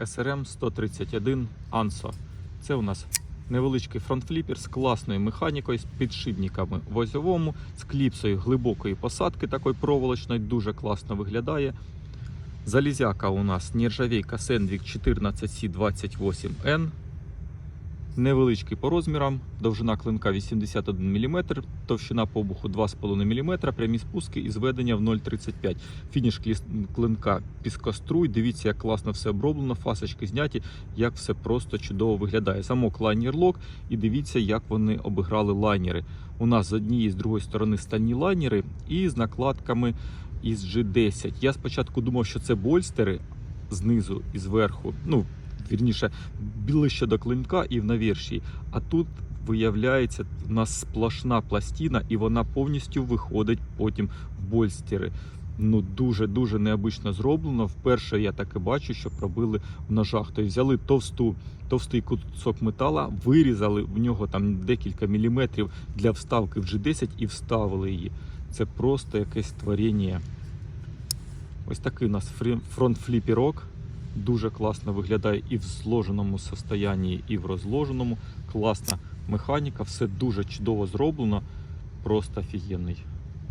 SRM 131 ANSO. Це у нас невеличкий фронтфліпер з класною механікою, з підшипниками в озьовому, з кліпсою глибокої посадки, такої проволочної, дуже класно виглядає. Залізяка у нас нержавейка Sandvik 14C28N. Невеличкий по розмірам, довжина клинка 81 мм, товщина побуху 2,5 мм, прямі спуски і зведення в 0,35 Фініш клинка піскоструй. Дивіться, як класно все оброблено, фасочки зняті, як все просто чудово виглядає. Замок лайнер лок, і дивіться, як вони обіграли лайнери. У нас з однієї і з другої сторони стальні лайнери і з накладками із G10. Я спочатку думав, що це больстери знизу і зверху. Ну, вірніше, ближче до клинка і в наверші. А тут виявляється, у нас сплошна пластина, і вона повністю виходить потім в больстери. Ну, дуже-дуже необично зроблено. Вперше я таке бачу, що пробили в ножах. Тобто взяли товсту, товстий кусок метала, вирізали в нього там декілька міліметрів для вставки в G10 і вставили її. Це просто якесь творіння. Ось такий у нас фронт-фліпірок. Дуже класно виглядає і в зложеному состоянні, і в розложеному. Класна механіка, все дуже чудово зроблено. Просто офігенний.